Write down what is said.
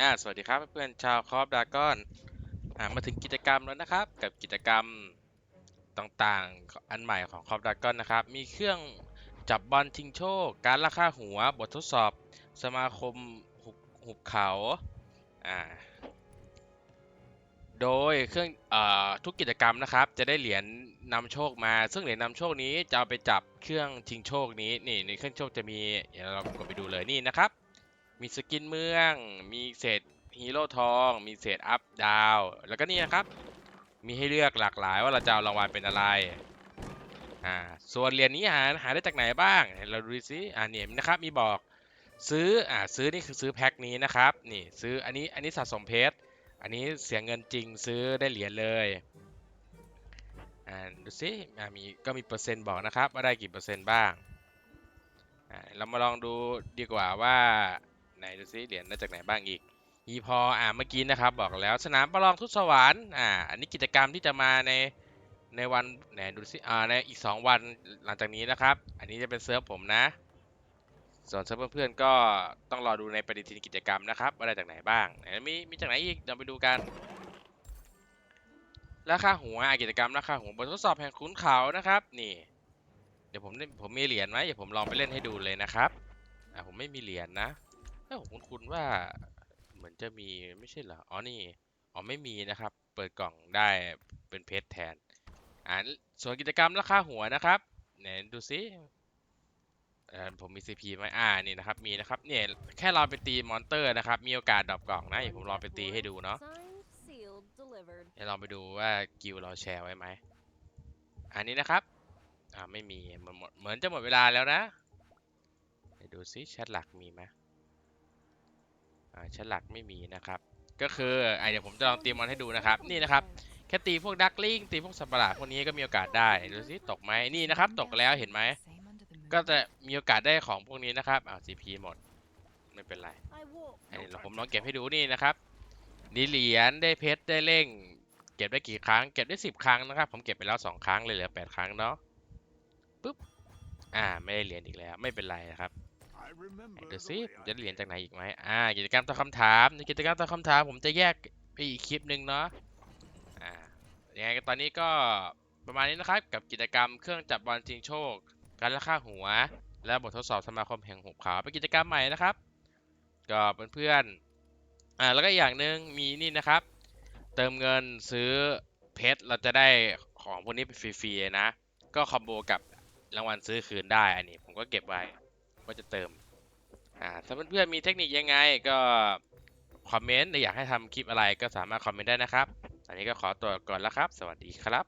อ่าสวัสดีครับเพื่อนชาวคอฟดากอนอ่ามาถึงกิจกรรมแล้วนะครับ กับกิจกรรมต่างๆ อันใหม่ของคอฟดากอนนะครับ มีเครื่องจับบอลชิงโชค การราคาหัว บททดสอบ สมาคมหุบหบเขาอ่าโดยเครื่องเอ่อทุกกิจกรรมนะครับ จะได้เหรียญนำโชคมา ซึ่งเหรียญนำโชคนี้จะเอาไปจับเครื่องชิงโชคนี้นี่ในเครื่องโชคจะมีเดี๋ยวเรากดไปดูเลยนี่นะครับ มีสกินเมือง มีเศษฮีโร่ทอง มีเศษอัพดาว แล้วก็นี่นะครับ มีให้เลือกหลากหลายว่าเราจะเอารางวัลเป็นอะไร อ่า ส่วนเหรียญนี้หาหาได้จากไหนบ้าง เราดูซิ อ่าเนี่ยนะครับ มีบอกซื้อ อ่า ซื้อนี่คือซื้อแพ็คนี้นะครับ นี่ซื้อ อันนี้ อันนี้สะสมเพชร อันนี้เสียเงินจริงซื้อได้เหรียญเลย อ่า ดูซิ อ่า มี ก็มีเปอร์เซ็นต์บอกนะครับว่าได้กี่เปอร์เซ็นต์บ้าง อ่า เรามาลองดูดีกว่าว่า ดูซิเหรียญได้จากไหนบ้างอีกอีพออ่าเมื่อกี้นะครับบอกแล้วสนามประลองทุสวรรค์อ่าอันนี้กิจกรรมที่จะมาในในวันไหนดูซิอ่าในอีก 2 วันหลังจากนี้นะครับ อันนี้จะเป็นเซิร์ฟผมนะ ส่วนเซิร์ฟเพื่อนๆก็ต้องรอดูในปฏิทินกิจกรรมนะครับว่าได้จากไหนบ้างไหนมีมีจากไหนอีกเดี๋ยวไปดูกันราคาหัวกิจกรรมราคาหัวบททดสอบแห่งขุนเขานะครับ นี่ เดี๋ยวผมผมมีเหรียญไหมเดี๋ยวผมลองไปเล่นให้ดูเลยนะครับอ่าผมไม่มีเหรียญนะ เอ้าคุณคุณว่าเหมือนจะมีไม่ใช่เหรอ อ๋อ นี่ อ๋อ ไม่มีนะครับ เปิดกล่องได้เป็นเพชรแทน อ่าส่วนกิจกรรมราคาหัวนะครับเนี่ยดูซิผมมี CP ไหมอ่า นี่นะครับ มีนะครับ เนี่ย แค่เราไปตีมอนเตอร์นะครับ มีโอกาสดรอปกล่องนะเดี๋ยวผมลองไปตีให้ดูเนาะเดี๋ยวลองไปดูว่ากิลเราแชร์ไว้ไหม อันนี้นะครับ อ่า ไม่มี เหมือนหมดเหมือนจะหมดเวลาแล้วนะ เดี๋ยวดูซิแชทหลักมีไหม ชั้นหลักไม่มีนะครับ ก็คืออ่าเดี๋ยวผมจะลองตีมอนให้ดูนะครับ นี่นะครับแค่ตีพวกดักลิงตีพวกสัตว์ประหลาดพวกนี้ก็มีโอกาสได้ดูสิตกไหมนี่นะครับ ตกแล้วเห็นไหมก็จะมีโอกาสได้ของพวกนี้นะครับอ้าว CP หมดไม่เป็นไร I walk. อันนี้เราผมลองเก็บให้ดูนี่นะครับนี่เหรียญได้เพชรได้เร่ง เก็บได้กี่ครั้ง เก็บได้สิบครั้งนะครับ ผมเก็บไปแล้วสองครั้งเลยเหลือแปดครั้งเนาะปุ๊บอ่าไม่ได้เหรียญอีกแล้วไม่เป็นไรนะครับ เดี๋ยวซิจะได้เหรียญจากไหนอีกไหมอ่า กิจกรรมตอบคำถามในกิจกรรมตอบคำถามผมจะแยกไปอีกคลิปหนึ่งเนาะ อ่า ยังไงก็ตอนนี้ก็ประมาณนี้นะครับ กับกิจกรรมเครื่องจับบอลชิงโชค การราคาหัว และบททดสอบสมาคมแห่งหุบเขาเป็นกิจกรรมใหม่นะครับ ก็เพื่อนๆ อ่า แล้วก็อีกอย่างหนึ่งมีนี่นะครับ เติมเงินซื้อเพชรเราจะได้ของพวกนี้ไปฟรีๆนะ ก็คอมโบกับรางวัลซื้อคืนได้ อันนี้ผมก็เก็บไว้ ว่าจะเติมอ่าถ้าเพื่อนๆมีเทคนิคยังไงก็คอมเมนต์หรืออยากให้ทำคลิปอะไรก็สามารถคอมเมนต์ได้นะครับ อันนี้ก็ขอตัวก่อนแล้วครับ สวัสดีครับ